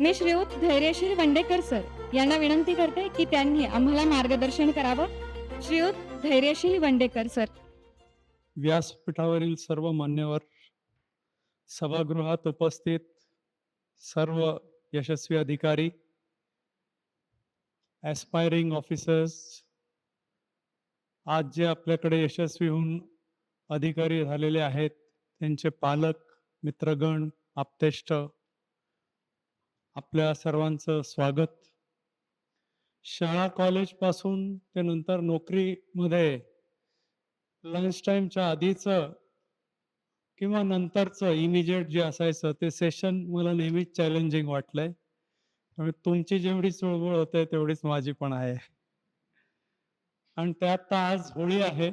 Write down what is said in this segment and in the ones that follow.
मी श्रीयुत Dhairyasheel Vandekar sir. यांना विनंती करते की त्यांनी आम्हाला मार्गदर्शन करावं. श्रीयुत धैर्यशील वंडेकर सर. व्यासपीठावरील सर्व मान्यवर सभागृहात उपस्थित सर्व यशस्वी अधिकारी ॲस्पायरिंग ऑफिसर्स आज जे आपल्याकडे यशस्वी होऊन अधिकारी झालेले आहेत त्यांचे पालक मित्रगण आप्तेष्ट आपल्या सर्वांचं स्वागत. शाळा कॉलेजपासून ते नंतर नोकरीमध्ये लंच टाइमच्या आधीच किंवा नंतरचं इमिजिएट जे असायचं ते सेशन मला नेहमीच चॅलेंजिंग वाटलंय. त्यामुळे तुमची जेवढी चळवळ होते तेवढीच माझी पण आहे. आणि त्यात आज होळी आहे.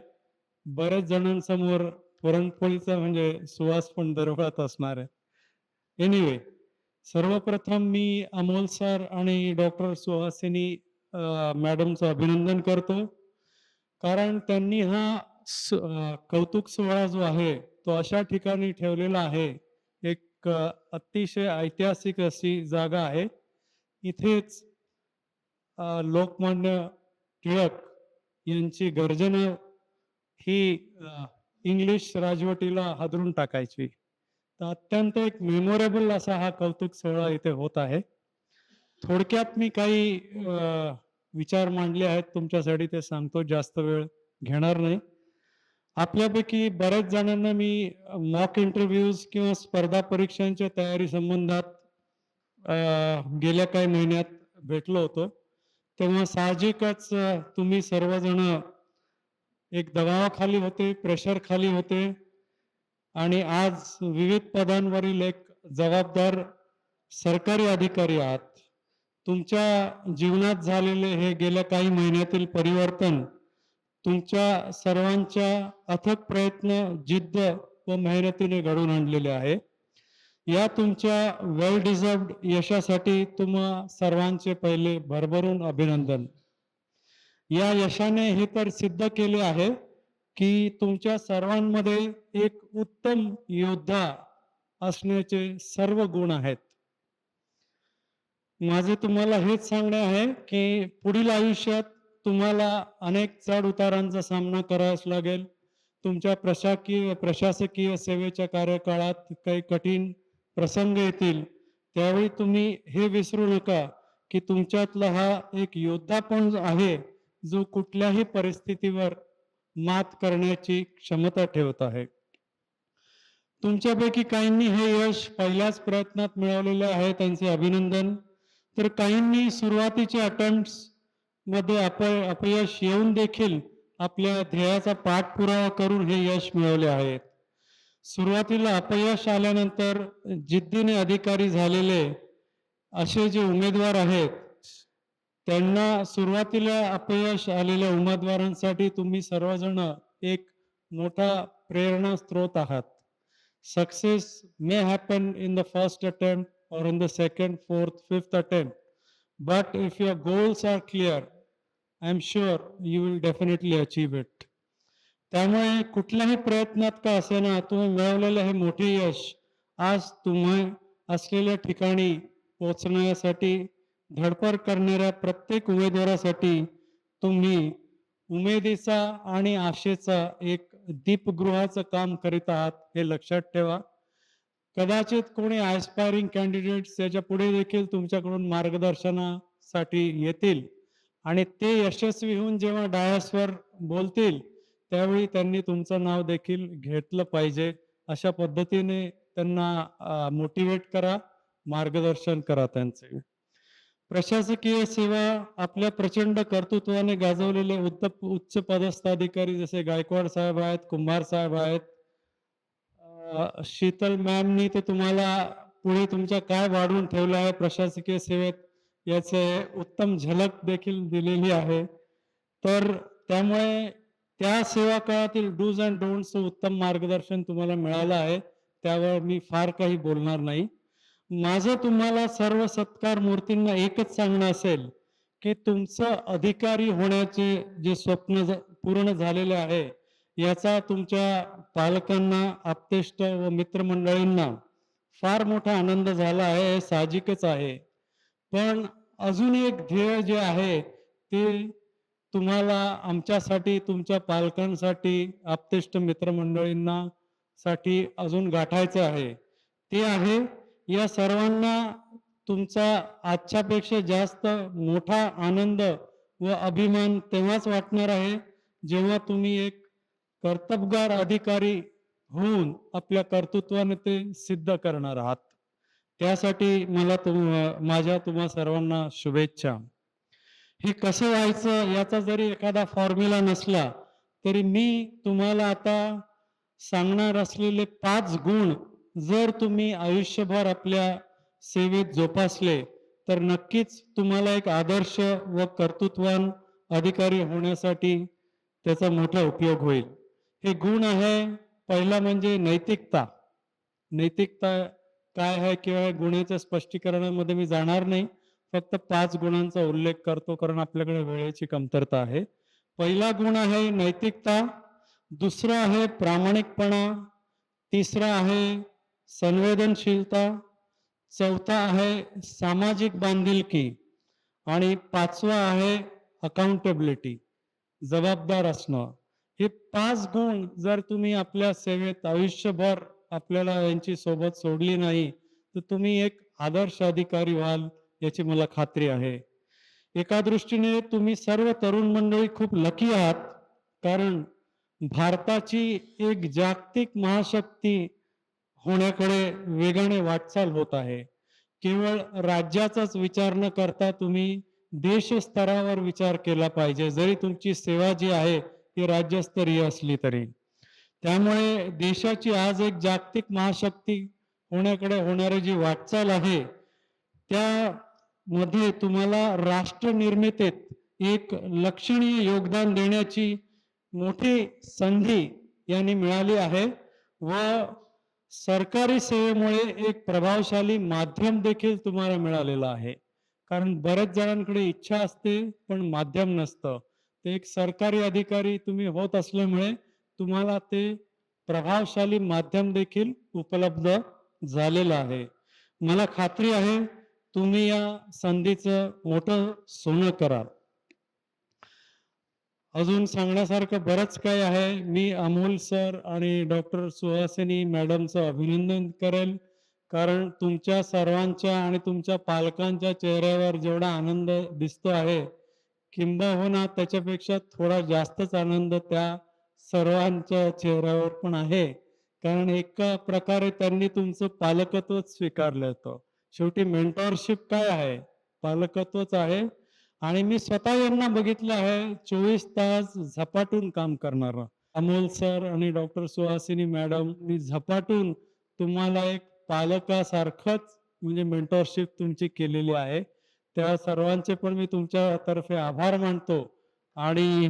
बरेच जणांसमोर पुरणपोळीचा म्हणजे सुवास पण दरवळत असणार आहे. एनिवे सर्वप्रथम मी अमोल सर आणि डॉक्टर सुहासिनी मॅडमचं अभिनंदन करतो. कारण त्यांनी हा स- कौतुक सोहळा जो आहे तो अशा ठिकाणी ठेवलेला आहे. एक अतिशय ऐतिहासिक अशी जागा आहे. इथेच लोकमान्य टिळक यांची गर्जना ही इंग्लिश राजवटीला हादरून टाकायची. तर अत्यंत एक मेमोरेबल असा हा कौतुक सोहळा इथे होत आहे. थोडक्यात मी काही विचार मांडले आहेत. तुमच्यासाठी ते सांगतो. जास्त वेळ घेणार नाही. आपल्यापैकी बऱ्याच जणांना मी मॉक इंटरव्ह्यूज किंवा स्पर्धा परीक्षांच्या तयारी संबंधात गेल्या काही महिन्यात भेटलो होतो. तेव्हा साहजिकच तुम्ही सर्वजण एक दबावाखाली होते प्रेशर खाली होते. आणि आज विविध पदांवरील एक जबाबदार सरकारी अधिकारी आहात. तुमच्या जीवनात झालेले हे गेल्या काही महिन्यातील परिवर्तन तुमच्या सर्वांच्या अथक प्रयत्न जिद्द व मेहनतीने घडून आणलेले आहे. या तुमच्या वेल डिझर्वड यशासाठी तुम्हा सर्वांचे पहिले भरभरून अभिनंदन. या यशाने हे तर सिद्ध केले आहे की तुमच्या सर्वांमध्ये एक उत्तम योद्धा असण्याचे सर्व गुण आहेत. माझे तुम्हाला हेच सांगणे आहे की पुढील आयुष्यात तुम्हाला अनेक चढ उतारांचा सामना करावाच लागेल. तुमच्या प्रशाकीय प्रशासकीय सेवेच्या कार्यकाळात काही कठीण प्रसंग येतील त्यावेळी तुम्ही हे विसरू नका की तुमच्यातला हा एक योद्धा पण आहे जो कुठल्याही परिस्थितीवर मात करण्याची क्षमता ठेवत आहे. तुमच्यापैकी काहींनी हे यश पहिल्याच प्रयत्नात मिळवलेले आहे त्यांचे अभिनंदन. तर काहींनी सुरुवातीच्या अटेम्प्टमध्ये अप अपयश येऊन देखील आपल्या ध्येयाचा पाठपुरावा करून हे यश मिळवले आहेत सुरुवातीला अपयश आल्यानंतर जिद्दीने अधिकारी झालेले असे जे उमेदवार आहेत त्यांना सुरुवातीला अपयश आलेल्या उमेदवारांसाठी तुम्ही सर्वजण एक मोठा प्रेरणा स्रोत आहात success may happen in the first attempt or in the second, fourth, fifth attempt. But if your goals are clear, I'm sure you will definitely achieve it. त्यामुळे कुठल्याही प्रयत्नात का असेना तुम्ही मिळवलेलं हे मोठे यश आज तुम्ही असलेल्या ठिकाणी पोचण्यासाठी धडपड करणाऱ्या प्रत्येक उमेदवारासाठी तुम्ही उमेदीचा आणि आशेचा एक दीपगृहाचं काम करीत आहात हे लक्षात ठेवा. कदाचित कोणी ॲस्पायरिंग कॅन्डिडेट्स याच्यापुढे देखील तुमच्याकडून मार्गदर्शनासाठी येतील आणि ते यशस्वी होऊन जेव्हा डायसवर बोलतील त्यावेळी त्यांनी तुमचं नाव देखील घेतलं पाहिजे. अशा पद्धतीने त्यांना मोटिवेट करा मार्गदर्शन करा त्यांचे. प्रशासकीय सेवा आपल्या प्रचंड कर्तृत्वाने गाजवलेले उच्च उच्च पदस्थ अधिकारी जसे गायकवाड साहेब आहेत कुंभार साहेब आहेत. शीतल मॅमनी ते तुम्हाला पुढे तुमच्या काय वाढवून ठेवलं आहे प्रशासकीय सेवेत याचे उत्तम झलक देखील दिलेली आहे. तर त्यामुळे त्या सेवा काळातील डूज अँड डोंट्सचं उत्तम मार्गदर्शन तुम्हाला मिळालं आहे. त्यावर मी फार काही बोलणार नाही. माझं तुम्हाला सर्व सत्कार मूर्तींना एकच सांगणं असेल की तुमचं अधिकारी होण्याचे जे स्वप्न ज- पूर्ण झालेले आहे याचा तुमच्या पालकांना आप्तेष्ट व मित्रमंडळींना फार मोठा आनंद झाला आहे हे साहजिकच आहे. पण अजून एक ध्येय जे आहे ते तुम्हाला आमच्यासाठी तुमच्या पालकांसाठी आप्तेष्ट मित्रमंडळींना साठी अजून गाठायचं आहे. ते आहे या सर्वांना तुमचा आजच्यापेक्षा जास्त मोठा आनंद व अभिमान तेव्हाच वाटणार आहे जेव्हा तुम्ही एक कर्तबगार अधिकारी होऊन आपल्या कर्तृत्वाने ते सिद्ध करणार आहात. त्यासाठी मला तुम माझ्या तुम्हा सर्वांना शुभेच्छा. हे कसं व्हायचं याचा जरी एखादा फॉर्म्युला नसला तरी मी तुम्हाला आता सांगणार असलेले पाच गुण जर तुम्ही आयुष्यभर आपल्या सेवेत जोपासले तर नक्कीच तुम्हाला एक आदर्श व कर्तृत्वान अधिकारी होण्यासाठी त्याचा मोठा उपयोग होईल. हे गुण आहे पहिला म्हणजे नैतिकता. नैतिकता काय आहे किंवा गुणाच्या स्पष्टीकरणामध्ये मी जाणार नाही फक्त पाच गुणांचा उल्लेख करतो कारण आपल्याकडे वेळेची कमतरता आहे. पहिला गुण आहे नैतिकता दुसरा आहे प्रामाणिकपणा तिसरा आहे संवेदनशीलता चौथा आहे सामाजिक बांधिलकी आणि पाचवा आहे अकाउंटेबिलिटी जबाबदार असणं. हे पाच गुण जर तुम्ही आपल्या सेवेत आयुष्यभर आपल्याला यांची सोबत सोडली नाही तर तुम्ही एक आदर्श अधिकारी व्हाल याची मला खात्री आहे. एका दृष्टीने तुम्ही सर्व तरुण मंडळी खूप लकी आहात. कारण भारताची एक जागतिक महाशक्ती होण्याकडे वेगाने वाटचाल होत आहे. केवळ राज्याचाच विचार न करता तुम्ही देश स्तरावर विचार केला पाहिजे. जरी तुमची सेवा जी आहे ती राज्यस्तरीय असली तरी. त्यामुळे देशाची आज एक जागतिक महाशक्ती होण्याकडे होणारी जी वाटचाल आहे त्या मध्ये तुम्हाला राष्ट्र निर्मितीत एक लक्षणीय योगदान देण्याची मोठी संधी यांनी मिळाली आहे व सरकारी सेवेमुळे एक प्रभावशाली माध्यम देखील तुम्हाला मिळालेलं आहे. कारण बऱ्याच जणांकडे इच्छा असते पण माध्यम नसतं. ते एक सरकारी अधिकारी तुम्ही होत असल्यामुळे तुम्हाला ते प्रभावशाली माध्यम देखील उपलब्ध झालेलं आहे. मला खात्री आहे तुम्ही या संधीचं मोठं सोनं कराल. अजून सांगण्यासारखं बरंच काही आहे. मी अमोल सर आणि डॉक्टर सुहासिनी मॅडमचं अभिनंदन करेल. कारण तुमच्या सर्वांच्या आणि तुमच्या पालकांच्या चेहऱ्यावर जेवढा आनंद दिसतो आहे किंबहुना त्याच्यापेक्षा थोडा जास्तच आनंद त्या सर्वांच्या चेहऱ्यावर पण आहे. कारण एका प्रकारे त्यांनी तुमचं पालकत्व स्वीकारलं होतं. शेवटी मेंटॉरशिप काय आहे? पालकत्वच आहे. आणि मी स्वतः यांना बघितलं आहे चोवीस तास झपाटून काम करणार. अमोल सर आणि डॉक्टर सुहासिनी मॅडम मी झपाटून तुम्हाला एक पालकासारखंच म्हणजे मेंटॉरशिप तुमची केलेली आहे. त्या सर्वांचे पण मी तुमच्या तर्फे आभार मानतो. आणि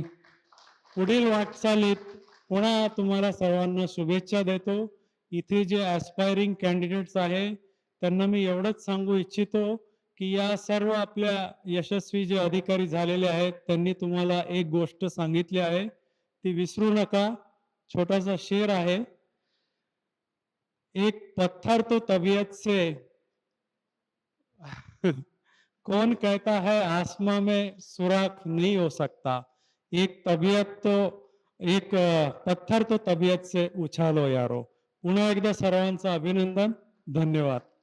पुढील वाटचालीत पुन्हा तुम्हाला सर्वांना शुभेच्छा देतो. इथे जे ॲस्पायरिंग कॅन्डिडेट्स आहे त्यांना मी एवढंच सांगू इच्छितो की या सर्व आपल्या यशस्वी जे अधिकारी झालेले आहेत त्यांनी तुम्हाला एक गोष्ट सांगितली आहे. ती विसरू नका. छोटासा शेर आहे. एक पत्थर तो तबीयत से. कौन कहता है आसमा में सुराख नहीं हो सकता। एक तबीयत तो एक पत्थर तो तबीयत से उछालो यारो। पुन्हा एकदा सर्वांचं अभिनंदन. धन्यवाद.